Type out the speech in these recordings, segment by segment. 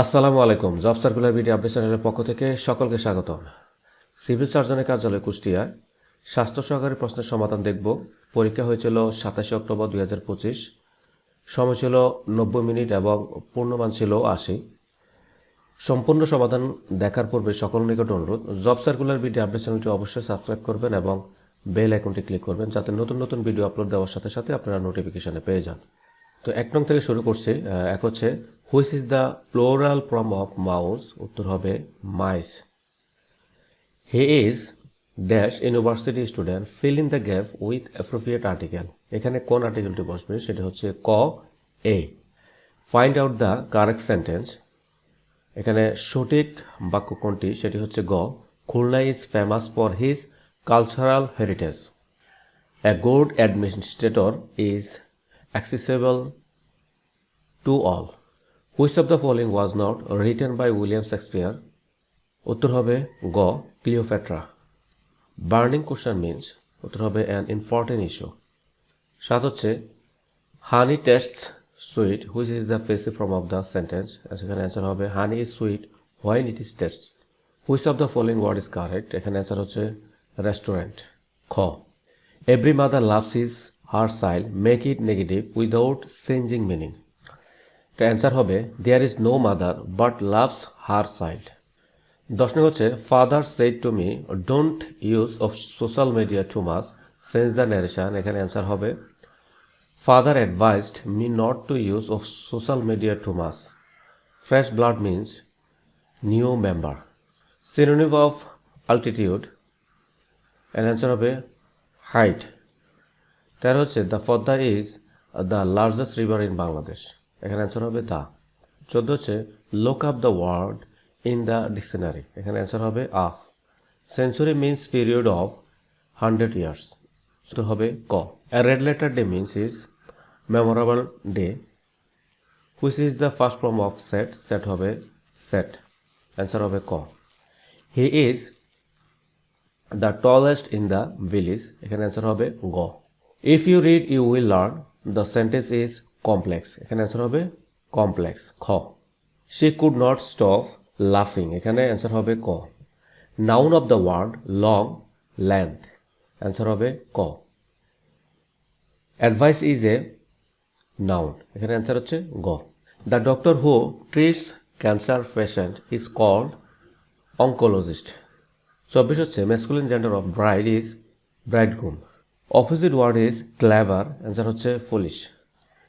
আসসালামু আলাইকুম। Job circular video update চ্যানেলের পক্ষ থেকে সকলকে স্বাগতম। সিভিল সার্জনের কার্যালয় কুষ্টিয়ায় স্বাস্থ্য সহকারী প্রশ্নের সমাধান দেখব। পরীক্ষা হয়েছিল সাতাশে অক্টোবর দুই হাজার পঁচিশ। সময় ছিল নব্বই মিনিট এবং পূর্ণমান ছিল আশি। সম্পূর্ণ সমাধান দেখার পূর্বে সকল নিকট অনুরোধ, জব সার্কুলার ভিডিও আপডেট চ্যানেলটি অবশ্যই সাবস্ক্রাইব করবেন এবং বেল আইকনটি ক্লিক করবেন যাতে নতুন নতুন ভিডিও আপলোড দেওয়ার সাথে সাথে আপনারা নোটিফিকেশনে পেয়ে যান। তো এক নং থেকে শুরু করছি এক হচ্ছে which is the plural form of mouse উত্তর হবে mice he is dash university student fill in the gap with appropriate article এখানে কোন আর্টিকেলটি বসবে? সেটা হচ্ছে ক, a. Find out the correct sentence এখানে সঠিক বাক্য কোনটি? সেটি হচ্ছে গ Khulna is famous for his cultural heritage A good administrator is accessible to all. Which of the following was not written by William Shakespeare? উত্তর হবে গ ক্লিওফেট্রা বার্নিং কোশ্চেন মিনস উত্তর হবে অ্যান ইম্পর্টেন্ট ইস্যু সাত হচ্ছে honey taste sweet which is the passive form of the sentence সেখানে answer হবে honey is sweet when it is taste which of the following word is correct এখানে answer হচ্ছে restaurant খ every mother loves is her child make it negative without changing meaning. তো answer হবে there is no mother but loves her child দশ নম্বর হচ্ছে father said to me don't use of social media too much change the narration এখানে answer হবে father advised me not to use of social media too much fresh blood means new member synonym of altitude এর answer হবে height তেরো হচ্ছে the Padma is the largest river in Bangladesh এখানে answer হবে the চোদ্দ হচ্ছে look up the word in the dictionary এখানে answer হবে up. Century means period of hundred years তো হবে ক। Red letter day means is memorable day which is the first form of set set হবে set answer হবে ক। He is the tallest in the village এখানে answer হবে গ। If you read you will learn the sentence is complex এখানে answer হবে complex খ। She could not stop লাফিং এখানে অ্যান্সার হবে ক। Noun of the word long length answer হবে ক। অ্যাডভাইস ইজ এ নাউন এখানে অ্যান্সার হচ্ছে গ। The doctor who treats cancer patient is called oncologist চব্বিশ হচ্ছে masculine gender of bride is bridegroom opposite word is clever answer হচ্ছে foolish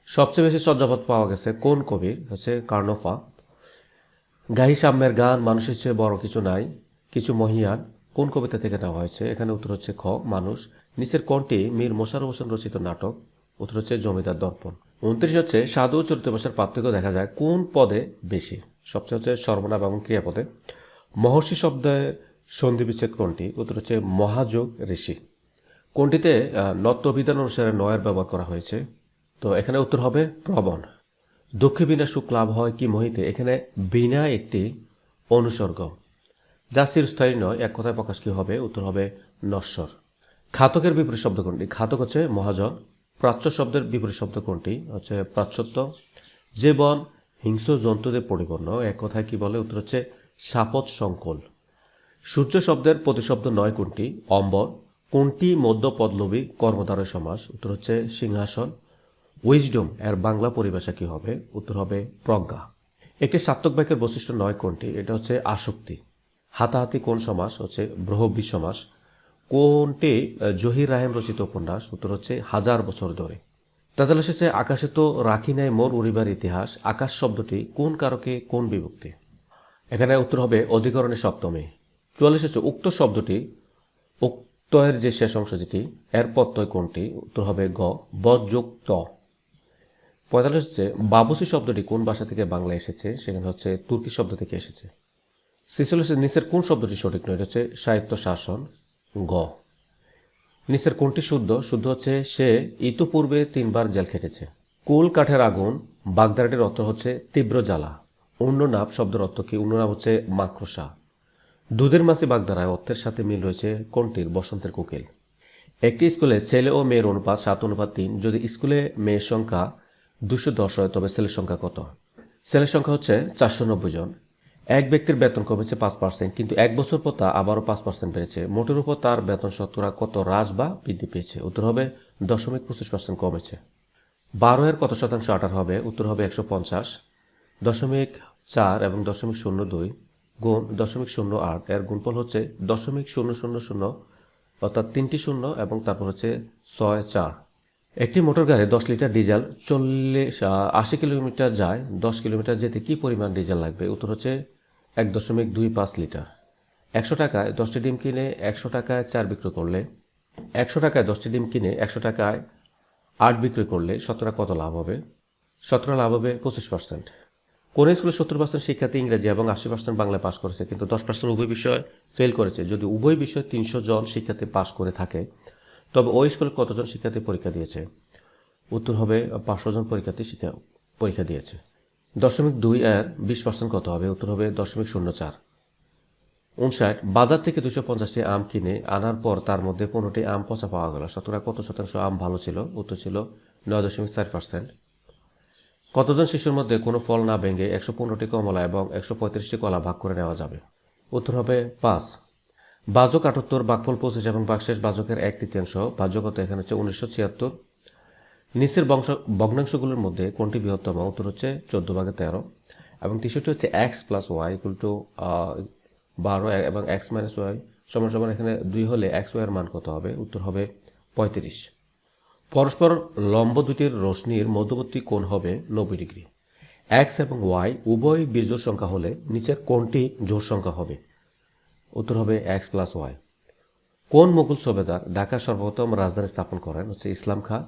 সবচেয়ে বেশি সজ্জাপদ পাওয়া গেছে কোন কবির? হচ্ছে কার্নোফা। গাহি সাম্যের গান মানুষের চেয়ে বড় কিছু নাই, কিছু মহিয়ান। কোন কবিতা থেকে নেওয়া হয়েছে? এখানে উত্তর হচ্ছে খ, মানুষ। নিচের কোনটি মীর মোশারফ হোসেন রচিত নাটক। উত্তর হচ্ছে জমিদার দর্পণ। উনত্রিশ হচ্ছে সাধু চরিত্র ভাষার পার্থক্য দেখা যায় কোন পদে বেশি? সবচেয়ে হচ্ছে সর্বনাম এবং ক্রিয়াপদে। মহর্ষি শব্দে সন্ধি বিচ্ছেদ কোনটি? উত্তর হচ্ছে মহাযোগ ঋষি। কোনটিতে বিধান অনুসারে নয়ের ব্যবহার করা হয়েছে? তো এখানে উত্তর হবে প্রবণ। দুঃখে বিনা সুখ লাভ হয় কি মহিতে? এখানে বিনা একটি অনুসর্গ। যা চিরস্থায়ী নয়, এক কথায় প্রকাশ কি হবে? উত্তর হবে নশ্বর। ঘাতকের বিপরীত শব্দ কোনটি? ঘাতক হচ্ছে মহাজন। প্রাচ্য শব্দের বিপরীত শব্দ কোনটি? হচ্ছে প্রাচ্যত্ব। যে বন হিংস্র জন্তুদের পরিপূর্ণ, এক কথায় কি বলে? উত্তর হচ্ছে সাপত সংকুল। সূর্য শব্দের প্রতিশব্দ নয় কোনটি? অম্বর। কোনটি মধ্য পদলবী কর্মধারয় সমাস উত্তর হচ্ছে সিংহাসন। উইজডম এর বাংলা পরিভাষা কি হবে? উত্তর হবে প্রজ্ঞা। একটি সার্থক বাক্যের বৈশিষ্ট্য নয় কোনটি, এটা হচ্ছে আসক্তি। হাতাহাতি কোন সমাস হচ্ছে ব্রহবি সমাস কোনটি জহির রাহেম রচিত উপন্যাস? উত্তর হচ্ছে হাজার বছর ধরে। তাদের এসেছে আকাশে তো রাখি নাই মোর উড়িবার ইতিহাস। আকাশ শব্দটি কোন কারকে কোন বিভক্তি? এখানে উত্তর হবে অধিকরণের সপ্তমে। চুয়াল্লিশ হচ্ছে উক্ত শব্দটি উক্তয়ের যে শেষ অংশ যেটি এর প্রত্যয় কোনটি? উত্তর হবে গ বযুক্ত পঁয়তাল্লিশ হচ্ছে, বাবুসি শব্দটি কোন ভাষা থেকে বাংলা এসেছে? সেখানে হচ্ছে তুর্কি শব্দ থেকে এসেছে। ছেচল্লিশ নিচের কোন শব্দটি সঠিক নয়? হচ্ছে সাহিত্য শাসন, গ। নিচের কোনটি শুদ্ধ? শুদ্ধ হচ্ছে, সে ইতোপূর্বে তিনবার জেল খেটেছে। কুল কাঠের আগুন, বাগদারাটির অর্থ হচ্ছে তীব্র জ্বালা। অন্য নাপ শব্দের অর্থ কি? অন্য নাম হচ্ছে মাকড়সা। দুধের মাছি বাগদারায় অর্থের সাথে মিল রয়েছে কোনটির? বসন্তের কোকিল। একটি স্কুলে ছেলে ও মেয়ের অনুপাত সাত, অনুপাত তিন। যদি স্কুলে মেয়ের সংখ্যা দুশো দশ হয়, তবে ছেলের সংখ্যা কত? ছেলের সংখ্যা হচ্ছে চারশো নব্বই জন। এক ব্যক্তির বেতন কমেছে পাঁচ পার্সেন্ট কিন্তু এক বছর পর তা আবারও পাঁচ পার্সেন্ট বেড়েছে। মোটের উপর তার বেতন শতকরা কত হ্রাস বা বৃদ্ধি পেয়েছে? উত্তর হবে দশমিক পঁচিশ পার্সেন্ট কমেছে। বারো এর কত শতাংশ আটার হবে? উত্তর হবে একশো পঞ্চাশ। দশমিক চার এবং দশমিক শূন্য দুই। গুণ দশমিক শূন্য আট। এর গুণফল হচ্ছে দশমিক শূন্য শূন্য শূন্য, অর্থাৎ তিনটি শূন্য এবং তারপর হচ্ছে ছয় চার। একটি মোটর গাড়ি দশ লিটার ডিজেল চল্লিশ আশি কিলোমিটার যায়, দশ কিলোমিটার যেতে কি পরিমাণ ডিজেল লাগবে? উত্তর হচ্ছে এক দশমিক দুই পাঁচ লিটার। একশো টাকায় দশটি ডিম কিনে একশো টাকায় চার বিক্রি করলে, একশো টাকায় দশটি ডিম কিনে একশো টাকায় আট বিক্রি করলে শতকরা কত লাভ হবে? শতকরা লাভ হবে পঁচিশ পার্সেন্ট। কোন স্কুলে সত্তর পার্সেন্ট শিক্ষার্থী ইংরেজি এবং আশি পার্সেন্ট বাংলায় পাশ করেছে, কিন্তু দশ পার্সেন্ট উভয় বিষয় ফেল করেছে। যদি উভয় বিষয়ে তিনশো জন শিক্ষার্থী পাশ করে থাকে, তবে ওই স্কুলে কতজন শিক্ষার্থী পরীক্ষা দিয়েছে? উত্তর হবে পাঁচশো জন পরীক্ষার্থী শিক্ষা, পরীক্ষা দিয়েছে। দশমিক দুই এর বিশ পার্সেন্ট কত হবে? উত্তর হবে, দশমিক শূন্য চার। উনষাট, বাজার থেকে দুশো পঞ্চাশটি আম কিনে আনার পর তার মধ্যে পনেরোটি আম পচা পাওয়া গেল। শতকরা কত শতাংশ আম ভালো ছিল? উত্তর ছিল নয় দশমিক চার পার্সেন্ট। কতজন শিশুর মধ্যে কোনো ফল না ভেঙে একশো পনেরোটি কমলা এবং একশো পঁয়ত্রিশটি কলা ভাগ করে নেওয়া যাবে? উত্তর হবে পাঁচ। বাজক আটাত্তর, বাকফল পঁচিশ এবং বাকশেষ বাজকের এক তৃতীয়াংশ। বাজকত এখানে হচ্ছে উনিশশো ছিয়াত্তর। নিচের বংশ, ভগ্নাংশগুলোর মধ্যে কোনটি বৃহত্তম? উত্তর হচ্ছে চোদ্দ ভাগে তেরো এবং তেষট্টি হচ্ছে x plus y equal to বারো এবং এক্স মাইনাস ওয়াই সমান সমান এখানে দুই হলে এক্স ওয়াই এর মান কত হবে? উত্তর হবে পঁয়ত্রিশ। পরস্পর লম্ব দুটির রশ্মির মধ্যবর্তী কোণ হবে নব্বই ডিগ্রি। এক্স এবং ওয়াই উভয় বীজোড় সংখ্যা হলে নিচের কোনটি জোড় সংখ্যা হবে। উত্তর হবে এক্স প্লাস ওয়াই কোন মুঘল সুবেদার ঢাকার সর্বপ্রথম রাজধানী স্থাপন করেন হচ্ছে ইসলাম খাঁ।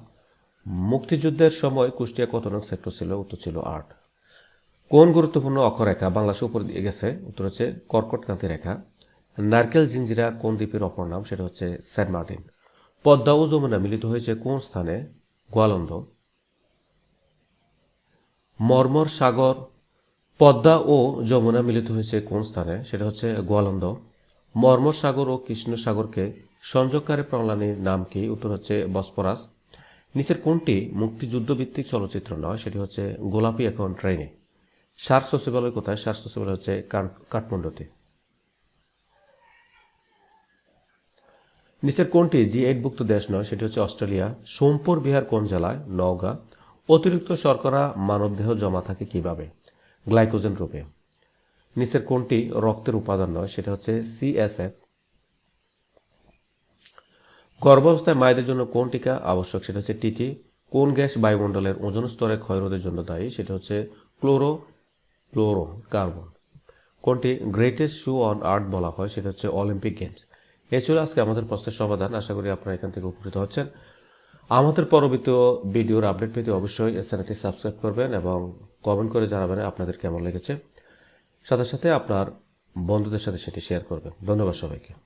মুক্তিযুদ্ধের সময় কুষ্টিয়া কত নং সেক্টর ছিল? উত্তর ছিল আট। কোন গুরুত্বপূর্ণ অক্ষরেখা বাংলাদেশের উপর দিয়ে গেছে? উত্তর হচ্ছে কর্কটক্রান্তি রেখা। নারকেল জিঞ্জিরা কোন দ্বীপের অপর নাম? সেটা হচ্ছে সেন্ট মার্টিন। পদ্মা ও যমুনা মিলিত হয়েছে কোন স্থানে? গোয়ালন্দ। মর্মর সাগর, পদ্মা ও যমুনা মিলিত হয়েছে কোন স্থানে? সেটা হচ্ছে গোয়ালন্দ। মর্মর সাগর ও কৃষ্ণ সাগরকে সংযোগকারী প্রণালীর নাম কি? উত্তর হচ্ছে বসপরাস। নিচের কোনটি মুক্তিযুদ্ধভিত্তিক চলচ্চিত্র নয়? সেটি হচ্ছে গোলাপি এখন ট্রেনে। সার সচিবালয় কোথায়? সার সচিবালয় হচ্ছে কাঠ- কাঠমান্ডুতে। নিচের কোনটি জি এইটভুক্ত দেশ নয়, সেটি হচ্ছে অস্ট্রেলিয়া। সোমপুর, বিহার, কোন জেলায়? নওগাঁ। অতিরিক্ত শর্করা, মানবদেহ জমা থাকে কীভাবে? গ্লাইকোজেন রূপে। নিচের কোনটি রক্তের উপাদান নয়, সেটা হচ্ছে সিএসএফ গর্ভাবস্থায় মায়েদের জন্য কোন টিকা আবশ্যক? সেটা হচ্ছে টিটি কোন গ্যাস বায়ুমণ্ডলের ওজন স্তরে ক্ষয়রোধের জন্য দায়ী? সেটা হচ্ছে ক্লোরো ফ্লোরো কার্বন কোনটি? গ্রেটেস্ট শু অন আর্থ বলা হয়, সেটা হচ্ছে অলিম্পিক গেমস এ ছিল আজকে আমাদের প্রশ্নের সমাধান। আশা করি আপনারা এখান থেকে উপকৃত হচ্ছেন। আমাদের পরবর্তী ভিডিওর আপডেট পেতে অবশ্যই চ্যানেলটি সাবস্ক্রাইব করবেন এবং কমেন্ট করে জানাবেন আপনাদের কেমন লেগেছে। সাথে সাথে আপনার বন্ধুদের সাথে সেটি শেয়ার করবেন। ধন্যবাদ সবাইকে।